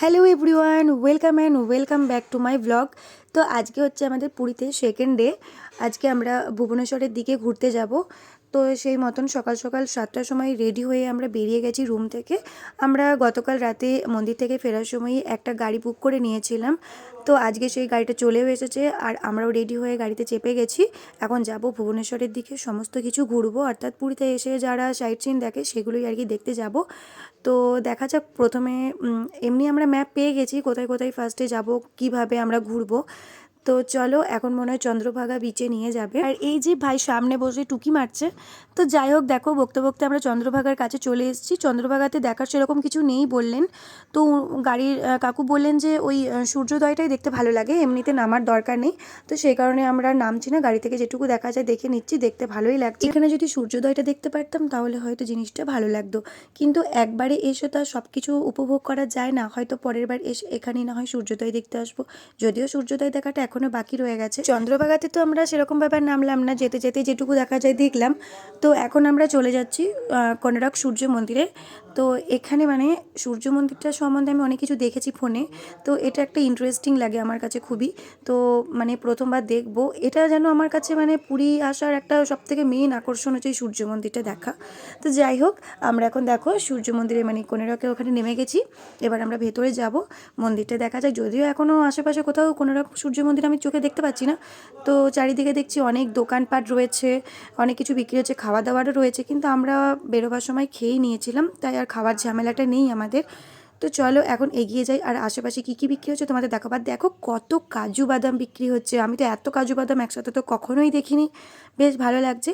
Hello everyone, welcome and welcome back to my blog. তো আজকে হচ্ছে আমাদের পুরীতে সেকেন্ড ডে। আজকে আমরা ভুবনেশ্বরের দিকে ঘুরতে যাব। তো সেই মতন সকাল সকাল সাতটার সময় রেডি হয়ে আমরা বেরিয়ে গেছি রুম থেকে। আমরা গতকাল রাতে মন্দির থেকে ফেরার সময় একটা গাড়ি বুক করে নিয়েছিলাম। তো আজকে সেই গাড়িটা চলেও এসেছে আর আমরাও রেডি হয়ে গাড়িতে চেপে গেছি। এখন যাব ভুবনেশ্বরের দিকে। সমস্ত কিছু ঘুরবো। অর্থাৎ পুরীতে এসে যারা সাইট সিন দেখে সেগুলোই আর কি দেখতে যাব। তো দেখা যাক প্রথমে এমনি আমরা ম্যাপ পেয়ে গেছি কোথায় কোথায় ফার্স্টে যাব, কীভাবে আমরা ঘুরবো। তো চলো, এখন মনে হয় চন্দ্রভাগা বিচে নিয়ে যাবে। আর এই যে ভাই সামনে বসে টুকি মারছে, তো যাই হোক দেখো বকতে বকতে আমরা চন্দ্রভাগার কাছে চলে এসেছি। চন্দ্রভাগাতে দেখার সেরকম কিছু নেই বললেন। তো গাড়ির কাকু বললেন যে ওই সূর্যোদয়টাই দেখতে ভালো লাগে, এমনিতে নামার দরকার নেই। তো সেই কারণে আমরা নামছি না, গাড়ি থেকে যেটুকু দেখা যায় দেখে নিচ্ছি, দেখতে ভালোই লাগছে। এখানে যদি সূর্যোদয়টা দেখতে পারতাম, তাহলে হয়তো জিনিসটা ভালো লাগতো। কিন্তু একবারে এসে তো সব কিছু উপভোগ করা যায় না, হয়তো পরের বার এসে এখানেই না হয় সূর্যোদয় দেখতে আসব। যদিও সূর্যোদয় দেখাটা এখনও বাকি রয়ে গেছে। চন্দ্রভাগাতে তো আমরা সেরকম ব্যাপার নামলাম না যেতে যেতে যেটুকু দেখা যায় দেখলাম। তো এখন আমরা চলে যাচ্ছি আহ, সূর্য মন্দিরে। তো এখানে মানে সূর্য মন্দিরটা সম্বন্ধে আমি অনেক কিছু দেখেছি ফোনে। তো এটা একটা ইন্টারেস্টিং লাগে আমার কাছে খুবই। তো মানে প্রথমবার দেখব। এটা যেন আমার কাছে মানে পুরী আসার একটা সব থেকে মেন আকর্ষণ হচ্ছে এই সূর্য মন্দিরটা দেখা। তো যাই হোক আমরা এখন দেখো সূর্য মন্দিরে মানে কোনারকে ওখানে নেমে গেছি। এবার আমরা ভেতরে যাব। মন্দিরটা দেখা যায় যদিও এখনও আশেপাশে কোথাও কোনো রকম সূর্য মন্দির আমি চোখে দেখতে পাচ্ছি না। তো চারিদিকে দেখছি অনেক দোকানপাট রয়েছে, অনেক কিছু বিক্রি হচ্ছে খাওয়া দাওয়ারও রয়েছে, কিন্তু আমরা বেরোবার সময় খেয়েই নিয়েছিলাম, তাই আর খাওয়ার ঝামেলাটা নেই আমাদের। তো চলো এখন এগিয়ে যাই, আর আশেপাশে কী কী বিক্রি হচ্ছে তোমাদের দেখাবার। দেখো কত কাজু বাদাম বিক্রি হচ্ছে, আমি তো এত কাজু বাদাম একসাথে তো কখনোই দেখিনি, বেশ ভালো লাগছে।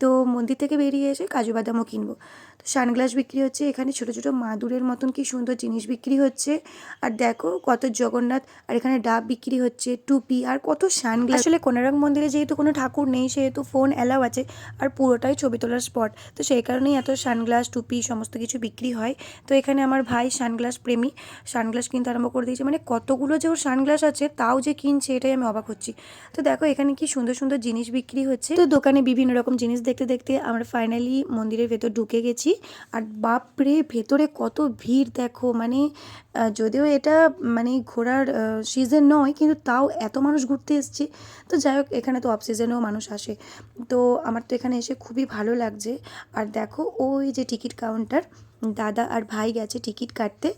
তো মন্দির থেকে বেরিয়ে এসে কাজু বাদামও কিনবো। তো সানগ্লাস বিক্রি হচ্ছে, এখানে ছোট ছোট মাদুরের মতন কি সুন্দর জিনিস বিক্রি হচ্ছে। আর দেখো কত জগন্নাথ, আর এখানে ডাব বিক্রি হচ্ছে, টুপি, আর কত সানগ্লাস। আসলে কোনারক মন্দিরে যেহেতু কোনো ঠাকুর নেই, সেহেতু ফোন অ্যালাউ আছে, আর পুরোটাই ছবি তোলার স্পট। তো সেই কারণেই এত সানগ্লাস, টুপি, সমস্ত কিছু বিক্রি হয়। তো এখানে আমার ভাই সানগ্লাস প্রেমী, সানগ্লাস কিনতে আরম্ভ করে দিয়েছে। মানে কতগুলো যে ওর সানগ্লাস আছে, তাও যে কিনছে, এটাই আমি অবাক হচ্ছি। তো দেখো এখানে কি সুন্দর সুন্দর জিনিস বিক্রি হচ্ছে। তো দোকানে বিভিন্ন রকম জিনিস দেখতে দেখতে আমরা ফাইনালি মন্দিরের ভেতর ঢুকে গেছি। আর বাপরে, ভেতরে কত ভিড় দেখো। মানে যদিও এটা মানে ঘোরার সিজন নয়, কিন্তু তাও এত মানুষ ঘুরতে এসছে। তো যাই হোক, এখানে তো অফ সিজনেও মানুষ আসে। তো আমার তো এখানে এসে খুবই ভালো লাগছে। আর দেখো, ওই যে টিকিট কাউন্টার দাদা আর ভাই গেছে টিকিট কাটতে।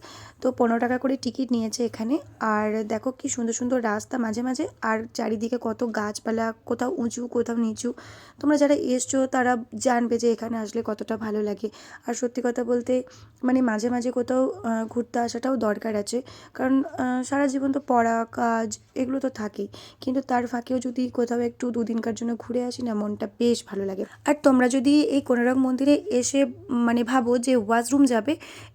তো পনেরো টাকা করে টিকিট নিয়েছে এখানে। আর দেখো কি সুন্দর সুন্দর রাস্তা। মাঝে মাঝে আর চারিদিকে কত গাছপালা, কোথাও উঁচু, কোথাও নিচু। তোমরা যারা এসছো, তারা জানবে যে এখানে আসলে কতটা ভালো লাগে। আর সত্যি কথা বলতে মানে মাঝে মাঝে কোথাও ঘুরতে আসাটাও দরকার আছে। কারণ সারা জীবন তো পড়া, কাজ, এগুলো তো থাকেই। কিন্তু তার ফাঁকেও যদি কোথাও একটু দুদিনকার জন্য ঘুরে আসি না, মনটা বেশ ভালো লাগে। আর তোমরা যদি এই কোনারক মন্দিরে এসে মানে ভাবো যে ওয়াশরুম যাবে।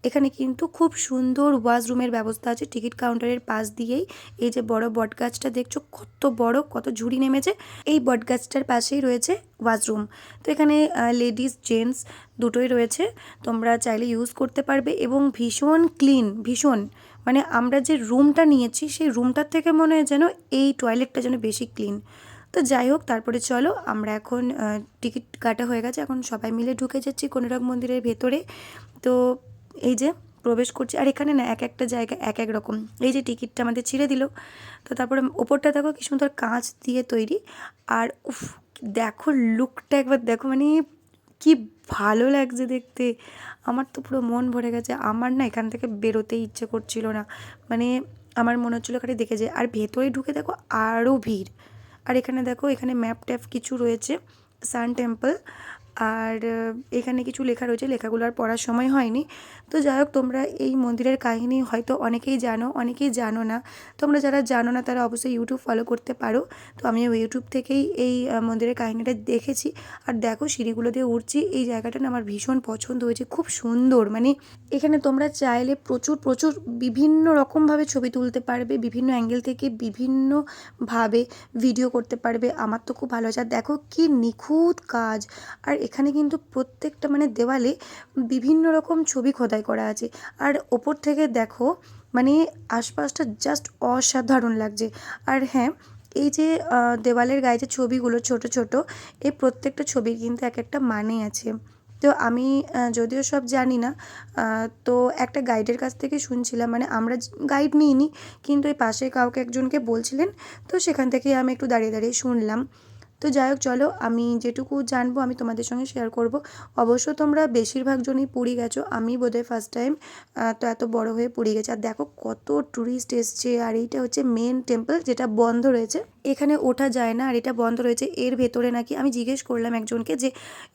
এখানে কিন্তু খুব সুন্দর ওয়াশরুমের ব্যবস্থা আছে। টিকিট কাউন্টারের পাশ দিয়েই। এই যে বড় বটগাছটা দেখছ, কত বড়, কত ঝুড়ি নেমেছে। এই বটগাছটার পাশেই রয়েছে ওয়াশরুম তো এখানে লেডিস জেন্টস দুটোই রয়েছে। তোমরা চাইলে ইউজ করতে পারবে এবং ভীষণ ক্লিন ভীষণ। মানে আমরা যে রুমটা নিয়েছি, সেই রুমটার থেকে মনে হয় যেন এই টয়লেটটা যেন বেশি ক্লিন তো যাই হোক, তারপরে চলো, আমরা এখন টিকিট কাটা হয়ে গেছে। এখন সবাই মিলে ঢুকে যাচ্ছি কোনারক মন্দিরের ভেতরে। তো এই যে প্রবেশ করছি, আর এখানে না এক একটা জায়গা এক এক রকম। এই যে টিকিটটা আমাদের ছিঁড়ে দিল। তো তারপরে ওপরটা দেখো কি সুন্দর কাঁচ দিয়ে তৈরি। আর উফ, দেখো লুকটা একবার দেখো মানে কি ভালো লাগছে দেখতে। আমার তো পুরো মন ভরে গেছে। আমার না এখান থেকে বেরোতেই ইচ্ছে করছিল না। মানে আমার মনে হচ্ছিল এখানে দেখে যে আর ভেতরে ঢুকে দেখো আরও ভিড়। আর এখানে দেখো এখানে ম্যাপ ট্যাপ কিছু রয়েছে সান টেম্পল আর এখানে কিছু লেখা রয়েছে, লেখাগুলো আর পড়ার সময় হয়নি। তো যাই হোক, তোমরা এই মন্দিরের কাহিনী হয়তো অনেকেই জানো অনেকেই জানো না। তোমরা যারা জানো না, তারা অবশ্যই ইউটিউব ফলো করতে পারো। তো আমি ইউটিউব থেকেই এই মন্দিরের কাহিনীটা দেখেছি। আর দেখো, সিঁড়িগুলো দিয়ে উঠছি এই জায়গাটা না আমার ভীষণ পছন্দ হয়েছে, খুব সুন্দর। মানে এখানে তোমরা চাইলে প্রচুর প্রচুর বিভিন্ন রকমভাবে ছবি তুলতে পারবে, বিভিন্ন অ্যাঙ্গেল থেকে বিভিন্নভাবে ভিডিও করতে পারবে। আমার তো খুব ভালো হয়েছে আর দেখো কি নিখুঁত কাজ। আর এখানে কিন্তু প্রত্যেকটা মানে দেওয়ালে বিভিন্ন রকম ছবি খোদাই করা আছে। আর ওপর থেকে দেখো মানে আশপাশটা জাস্ট অসাধারণ লাগছে। আর হ্যাঁ এই যে দেওয়ালের গায়ে যে ছবিগুলো ছোট ছোট, এই প্রত্যেকটা ছবির কিন্তু এক একটা মানে আছে। তো আমি যদিও সব জানি না তো একটা গাইডের কাছ থেকে শুনছিলাম মানে আমরা গাইড নিইনি, কিন্তু এই পাশে কাউকে একজনকে বলছিলেন, তো সেখান থেকে আমি একটু দাঁড়িয়ে দাঁড়িয়ে শুনলাম। তো যাই হোক, চলো আমি যেটুকু জানব আমি তোমাদের সঙ্গে শেয়ার করব। অবশ্য তোমরা বেশিরভাগ জনই পুরী গেছো, আমি বোধহয় ফার্স্ট টাইম তো এত বড় হয়ে পুরী গেছে। আর দেখো কত ট্যুরিস্ট এসছে, আর এইটা হচ্ছে মেন টেম্পল যেটা বন্ধ রয়েছে। এখানে ওঠা যায় না আর এটা বন্ধ রয়েছে। এর ভেতরে নাকি, আমি জিজ্ঞেস করলাম একজনকে যে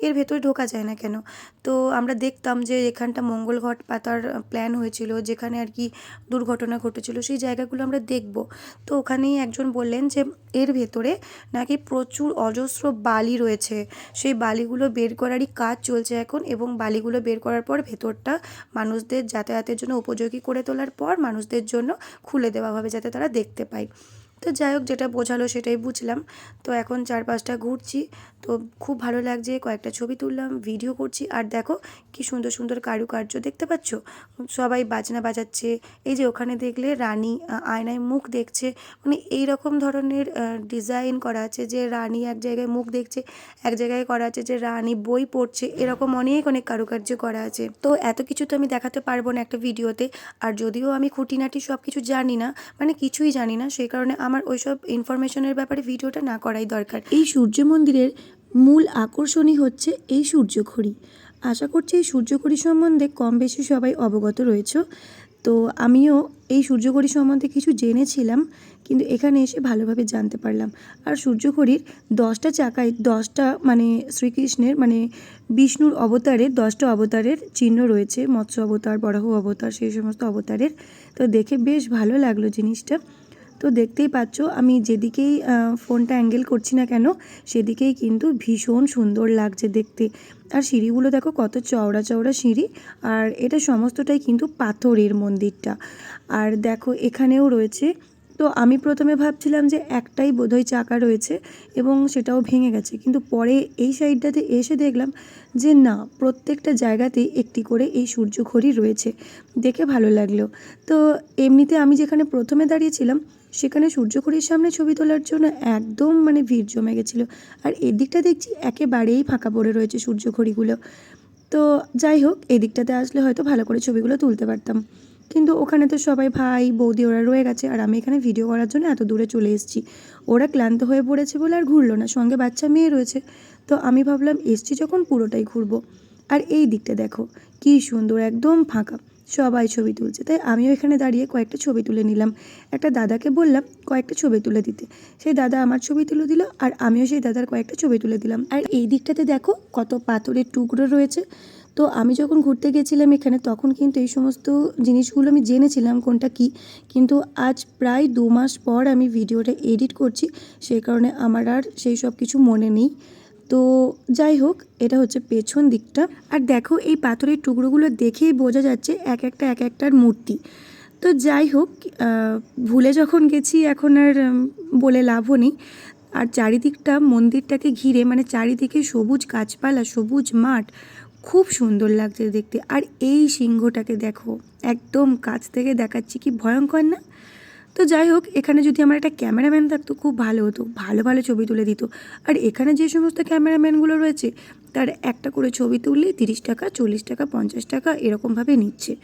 এর ভেতরে ঢোকা যায় না কেন? তো আমরা দেখতাম যে এখানটা মঙ্গল ঘট পাতার প্ল্যান হয়েছিল, যেখানে আর কি দুর্ঘটনা ঘটেছিল, সেই জায়গাগুলো আমরা দেখব। তো ওখানেই একজন বললেন যে এর ভেতরে নাকি প্রচুর অজস্র বালি রয়েছে। সেই বালিগুলো বের করারই কাজ চলছে এখন এবং বালিগুলো বের করার পর ভেতরটা মানুষদের যাতায়াতের জন্য উপযোগী করে তোলার পর মানুষদের জন্য খুলে দেওয়া হবে যাতে তারা দেখতে পায়। তো যাই হোক যেটা বোঝালো সেটাই বুঝলাম। তো এখন চার পাঁচটা ঘুরছি। তো খুব ভালো লাগছে, কয়েকটা ছবি তুললাম ভিডিও করছি। আর দেখো কি সুন্দর সুন্দর কারুকার্য দেখতে পাচ্ছ? সবাই বাজনা বাজাচ্ছে। এই যে ওখানে দেখলে রানী আয়নায় মুখ দেখছে। মানে এই রকম ধরনের ডিজাইন করা আছে যে রানী এক জায়গায় মুখ দেখছে, এক জায়গায় করা আছে যে রানী বই পড়ছে। এরকম অনেক অনেক কারুকার্য করা আছে। তো এত কিছু তো আমি দেখাতে পারব না একটা ভিডিওতে আর যদিও আমি খুঁটিনাটি সব কিছু জানি না মানে কিছুই জানি না, সেই কারণে আমার ওইসব ইনফরমেশনের ব্যাপারে ভিডিওটা না করাই দরকার। এই সূর্য মন্দিরের মূল আকর্ষণই হচ্ছে এই সূর্যঘড়ি আশা করছি এই সূর্যঘড়ি সম্বন্ধে কম বেশি সবাই অবগত রয়েছে। তো আমিও এই সূর্যঘড়ি সম্বন্ধে কিছু জেনেছিলাম, কিন্তু এখানে এসে ভালোভাবে জানতে পারলাম। আর সূর্যঘড়ির দশটা চাকায় দশটা মানে শ্রীকৃষ্ণের মানে বিষ্ণুর অবতারের দশটা অবতারের চিহ্ন রয়েছে। মৎস্য অবতার, বরাহ অবতার, সেই সমস্ত অবতারের। তো দেখে বেশ ভালো লাগল জিনিসটা। তো দেখতেই পাচ্ছ, আমি যেদিকেই ফোনটা অ্যাঙ্গেল করছি না কেন, সেদিকেই কিন্তু ভীষণ সুন্দর লাগছে দেখতে। আর সিঁড়িগুলো দেখো কত চওড়া চওড়া সিঁড়ি, আর এটা সমস্তটাই কিন্তু পাথরের মন্দিরটা। আর দেখো এখানেও রয়েছে, তো আমি প্রথমে ভাবছিলাম যে একটাই বোধহয় চাকা রয়েছে এবং সেটাও ভেঙে গেছে, কিন্তু পরে এই সাইডটাতে এসে দেখলাম যে না, প্রত্যেকটা জায়গাতেই একটি করে এই সূর্যঘড়ি রয়েছে। দেখে ভালো লাগল। তো এমনিতে আমি যেখানে প্রথমে দাঁড়িয়েছিলাম সেখানে সূর্যঘড়ির সামনে ছবি তোলার জন্য একদম মানে ভিড় জমে গেছিল। আর এদিকটা দেখছি একেবারেই ফাঁকা পড়ে রয়েছে সূর্যঘড়িগুলো তো যাই হোক, এদিকটাতে আসলে হয়তো ভালো করে ছবিগুলো তুলতে পারতাম। কিন্তু ওখানে তো সবাই ভাই, বৌদি ওরা রয়ে গেছে আর আমি এখানে ভিডিও করার জন্য এত দূরে চলে এসেছি। ওরা ক্লান্ত হয়ে পড়েছে বলে আর ঘুরলো না, সঙ্গে বাচ্চা মেয়ে রয়েছে। তো আমি ভাবলাম, এসছি যখন পুরোটাই ঘুরবো। আর এই দিকটা দেখো, কি সুন্দর, একদম ফাঁকা। সবাই ছবি তুলছে। তাই আমিও এখানে দাঁড়িয়ে কয়েকটা ছবি তুলে নিলাম। একটা দাদাকে বললাম, কয়েকটা ছবি তুলে দিতে। সেই দাদা আমার ছবি তুলে দিল আর আমিও সেই দাদার কয়েকটা ছবি তুলে দিলাম। আর এই দিকটাতে দেখো কত পাথরের টুকরো রয়েছে। তো আমি যখন ঘুরতে গেছিলাম এখানে, তখন কিন্তু এই সমস্ত জিনিসগুলো আমি জেনেছিলাম কোনটা কি। কিন্তু আজ প্রায় দু মাস পর আমি ভিডিওটা এডিট করছি সেই কারণে আমার আর সেই সব কিছু মনে নেই। তো যাই হোক, এটা হচ্ছে পেছন দিকটা। আর দেখো, এই পাথরের টুকরোগুলো দেখেই বোঝা যাচ্ছে এক একটা, এক একটার মূর্তি। তো যাই হোক ভুলে যখন গেছি, এখন আর বলে লাভও নেই। আর চারিদিকটা, মন্দিরটাকে ঘিরে মানে চারিদিকে সবুজ গাছপালা, সবুজ মাঠ, খুব সুন্দর লাগছে দেখতে। আর এই সিংহটাকে দেখো, একদম কাছ থেকে দেখাচ্ছি, কি ভয়ঙ্কর না? তো যাই হোক, এখানে যদি আমার একটা ক্যামেরাম্যান থাকতো, খুব ভালো হতো, ভালো ভালো ছবি তুলে দিত। আর এখানে যে সমস্ত ক্যামেরাম্যানগুলো রয়েছে, তার একটা করে ছবি তুললেই তিরিশ টাকা, চল্লিশ টাকা, পঞ্চাশ টাকা এরকমভাবে নিচ্ছে।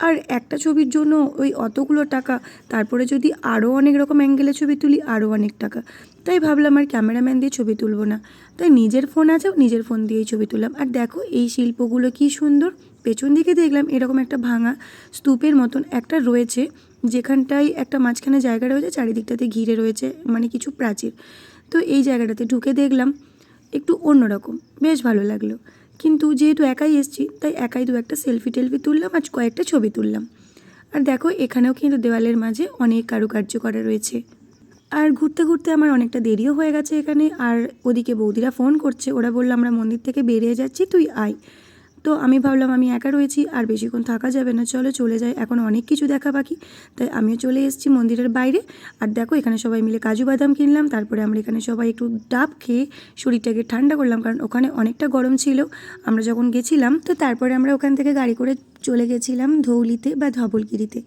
আর একটা ছবির জন্য ওই অতগুলো টাকা, তারপরে যদি আরও অনেক রকম অ্যাঙ্গেলে ছবি তুলি, আরও অনেক টাকা। তাই ভাবলাম আর ক্যামেরাম্যান দিয়ে ছবি তুলবো না। তাই নিজের ফোন আছে, নিজের ফোন দিয়েই ছবি তুললাম। আর দেখো, এই শিল্পগুলো কি সুন্দর। পেছন দিকে দেখলাম এরকম একটা ভাঙা স্তূপের মতন একটা রয়েছে। যেখানটায় একটা মাঝখানে জায়গা রয়েছে, চারিদিকটাতে ঘিরে রয়েছে মানে কিছু প্রাচীর। তো এই জায়গাটাতে ঢুকে দেখলাম একটু অন্যরকম, বেশ ভালো লাগল। কিন্তু যেহেতু একাই এসছি, তাই একাই দু একটা সেলফি টেলফি তুললাম আর কয়েকটা ছবি তুললাম। আর দেখো, এখানেও কিন্তু দেওয়ালের মাঝে অনেক কারুকার্য করা রয়েছে। আর ঘুরতে ঘুরতে আমার অনেকটা দেরিও হয়ে গেছে এখানে। আর ওদিকে বৌদিরা ফোন করছে, ওরা বলল, আমরা মন্দির থেকে বেরিয়ে যাচ্ছি, তুই আয়। তো আমি ভাবলাম আমি একা রয়েছি আর বেশিক্ষণ থাকা যাবে না। চলো চলে যাই, এখন অনেক কিছু দেখা বাকি। তাই আমিও চলে এসেছি মন্দিরের বাইরে। আর দেখো, এখানে সবাই মিলে কাজু বাদাম কিনলাম, তারপরে আমরা এখানে সবাই একটু ডাব খেয়ে শরীরটাকে ঠান্ডা করলাম, কারণ ওখানে অনেকটা গরম ছিল। আমরা যখন গেছিলাম, তো তারপরে আমরা ওখান থেকে গাড়ি করে চলে গেছিলাম ধৌলিতে বা ধবলগিরিতে।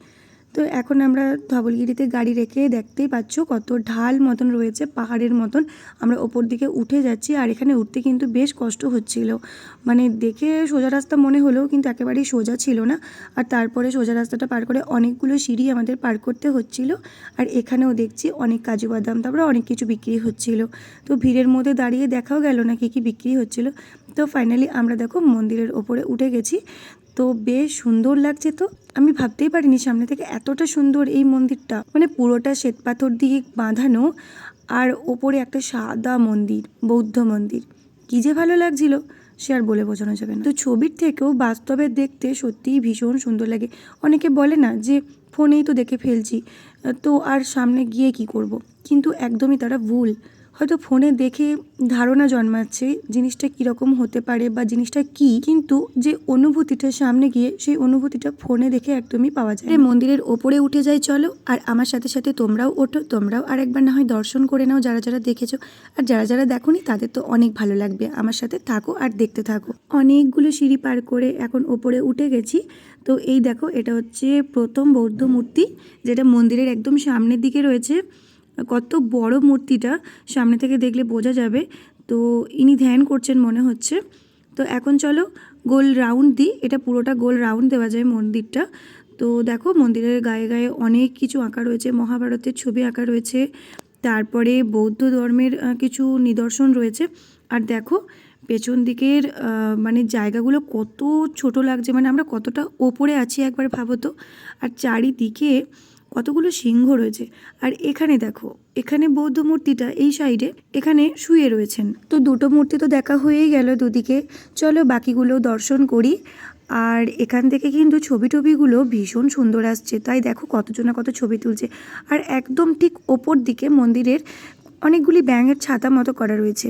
তো এখন আমরা ধবলগিরিতে গাড়ি রেখে দেখতেই পাচ্ছ কত ঢাল মতন রয়েছে, পাহাড়ের মতন। আমরা ওপর দিকে উঠে যাচ্ছি আর এখানে উঠতে কিন্তু বেশ কষ্ট হচ্ছিল। মানে দেখে সোজা রাস্তা মনে হলেও কিন্তু একেবারেই সোজা ছিল না। আর তারপরে সোজা রাস্তাটা পার করে অনেকগুলো সিঁড়ি আমাদের পার করতে হচ্ছিল। আর এখানেও দেখছি অনেক কাজু বাদাম, তারপরে অনেক কিছু বিক্রি হচ্ছিল। তো ভিড়ের মধ্যে দাঁড়িয়ে দেখাও গেল না কী কী বিক্রি হচ্ছিল। তো ফাইনালি আমরা দেখো মন্দিরের ওপরে উঠে গেছি। তো বেশ সুন্দর লাগছে তো। আমি ভাবতেই পারিনি সামনে থেকে এতটা সুন্দর এই মন্দিরটা। মানে পুরোটা শ্বেতপাথর দিয়ে বাঁধানো আর ওপরে একটা সাদা মন্দির, বৌদ্ধ মন্দির। কী যে ভালো লাগছিল, সে আর বলে বোঝানো যাবে না। তো ছবির থেকেও বাস্তবে দেখতে সত্যিই ভীষণ সুন্দর লাগে। অনেকে বলে না যে, ফোনেই তো দেখে ফেলছি। তো আর সামনে গিয়ে কি করব। কিন্তু একদমই তারা ভুল। হয়তো ফোনে দেখে ধারণা জন্মাচ্ছে জিনিসটা কীরকম হতে পারে বা জিনিসটা কি, কিন্তু যে অনুভূতিটা সামনে গিয়ে সেই অনুভূতিটা ফোনে দেখে একদমই পাওয়া যায় মন্দিরের ওপরে উঠে যাই চলো, আর আমার সাথে সাথে তোমরাও ওঠো, তোমরাও আর একবার না হয় দর্শন করে নাও যারা যারা দেখেছ। আর যারা যারা দেখোনি তাদের তো অনেক ভালো লাগবে। আমার সাথে থাকো আর দেখতে থাকো। অনেকগুলো সিঁড়ি পার করে এখন ওপরে উঠে গেছি। তো এই দেখো, এটা হচ্ছে প্রথম বৌদ্ধ মূর্তি, যেটা মন্দিরের একদম সামনের দিকে রয়েছে। কত বড় মূর্তিটা সামনে থেকে দেখলে বোঝা যাবে। তো ইনি ধ্যান করছেন মনে হচ্ছে। তো এখন চলো গোল রাউন্ড দিই। এটা পুরোটা গোল রাউন্ড দেওয়া যায় মন্দিরটা। তো দেখো মন্দিরের গায়ে গায়ে অনেক কিছু আঁকা রয়েছে। মহাভারতের ছবি আঁকা রয়েছে। তারপরে বৌদ্ধ ধর্মের কিছু নিদর্শন রয়েছে। আর দেখো পেছন দিকের মানে জায়গাগুলো কত ছোট লাগছে। মানে আমরা কতটা ওপরে আছি একবার ভাবো তো। আর চারিদিকে কতগুলো সিংহ রয়েছে। আর এখানে দেখো, এখানে বৌদ্ধ মূর্তিটা এই সাইডে, এখানে শুয়ে রয়েছেন। তো দুটো মূর্তি তো দেখা হয়েই গেল দুদিকে। চলো বাকিগুলো দর্শন করি। আর এখান থেকে কিন্তু ছবি টবিগুলো ভীষণ সুন্দর আসছে। তাই দেখো কতজনা কত ছবি তুলছে। আর একদম ঠিক ওপর দিকে মন্দিরের অনেকগুলি ব্যাঙের ছাতা মতো করা রয়েছে।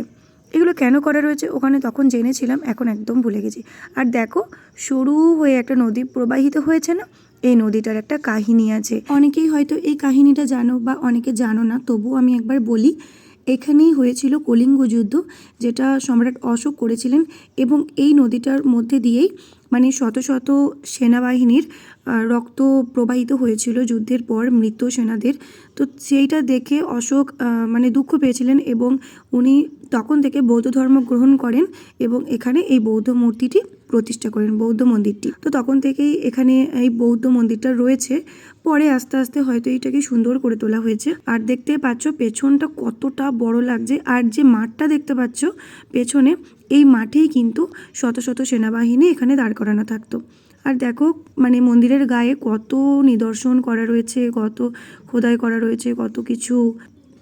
এগুলো কেন করা রয়েছে ওখানে তখন জেনেছিলাম, এখন একদম ভুলে গেছি। আর দেখো, সরু হয়ে একটা নদী প্রবাহিত হয়েছে না? এই নদীটার একটা কাহিনী আছে। অনেকেই হয়তো এই কাহিনীটা জানো বা অনেকে জানো না, তবুও আমি একবার বলি। এখানেই হয়েছিল কলিঙ্গ যুদ্ধ, যেটা সম্রাট অশোক করেছিলেন এবং এই নদীটার মধ্যে দিয়েই মানে শত শত সেনাবাহিনীর রক্ত প্রবাহিত হয়েছিল যুদ্ধের পর মৃত সেনাদের। তো সেইটা দেখে অশোক মানে দুঃখ পেয়েছিলেন এবং উনি তখন থেকে বৌদ্ধ ধর্ম গ্রহণ করেন এবং এখানে এই বৌদ্ধ মূর্তিটি প্রতিষ্ঠা করেন বৌদ্ধ মন্দিরটি। তো তখন থেকেই এখানে এই বৌদ্ধ মন্দিরটা রয়েছে। পরে আস্তে আস্তে হয়তো এইটাকে সুন্দর করে তোলা হয়েছে। আর দেখতে পাচ্ছ পেছনটা কতটা বড় লাগছে। আর যে মাঠটা দেখতে পাচ্ছ পেছনে, এই মাঠেই কিন্তু শত শত সেনাবাহিনী এখানে দাঁড় করানো থাকতো। আর দেখো মানে মন্দিরের গায়ে কত নিদর্শন করা রয়েছে, কত খোদাই করা রয়েছে, কত কিছু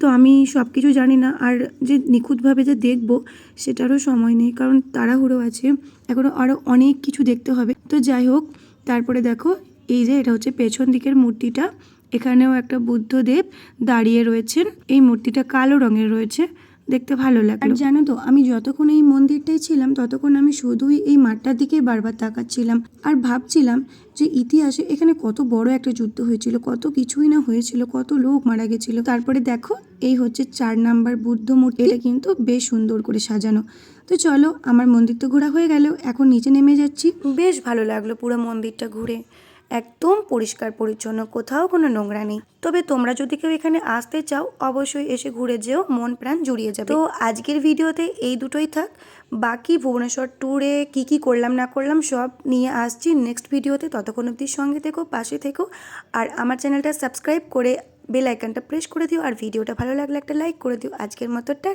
তো আমি সব কিছু জানি না। আর যে নিখুঁতভাবে যে দেখব, সেটারও সময় নেই, কারণ তাড়াহুড়ো আছে। এখনও আরও অনেক কিছু দেখতে হবে। তো যাই হোক, তারপরে দেখো, এই যে এটা হচ্ছে পেছন দিকের মূর্তিটা। এখানেও একটা বুদ্ধদেব দাঁড়িয়ে রয়েছেন। এই মূর্তিটা কালো রঙের রয়েছে। দেখতে ভালো লাগে আর জানো তো আমি যতক্ষণ এই মন্দিরটাই ছিলাম ততক্ষণ আমি শুধুই এই মাঠটার দিকে বারবার তাকাচ্ছিলাম আর ভাবছিলাম যে ইতিহাসে এখানে কত বড় একটা যুদ্ধ হয়েছিল কত কিছুই না হয়েছিল কত লোক মারা গেছিল। তারপরে দেখো এই হচ্ছে চার নাম্বার বুদ্ধ মূর্তি। এটা কিন্তু বেশ সুন্দর করে সাজানো। তো চলো আমার মন্দির তো ঘোরা হয়ে গেল এখন নিচে নেমে যাচ্ছি। বেশ ভালো লাগল পুরো মন্দিরটা ঘুরে। একদম পরিষ্কার পরিচ্ছন্ন, কোথাও কোনো নোংরা নেই। তবে তোমরা যদি কেউ এখানে আসতে চাও, অবশ্যই এসে ঘুরে যেও, মন প্রাণ জুড়িয়ে যাবে। তো আজকের ভিডিওতে এই দুটোই থাক। বাকি ভুবনেশ্বর ট্যুরে কি কি করলাম, না করলাম, সব নিয়ে আসছি নেক্সট ভিডিওতে ততক্ষণ অবধি সঙ্গে থেকো, পাশে থেকো। আর আমার চ্যানেলটা সাবস্ক্রাইব করে বেল আইকনটা প্রেস করে দিও। আর ভিডিওটা ভালো লাগলে একটা লাইক করে দিও। আজকের মতো, টাটা।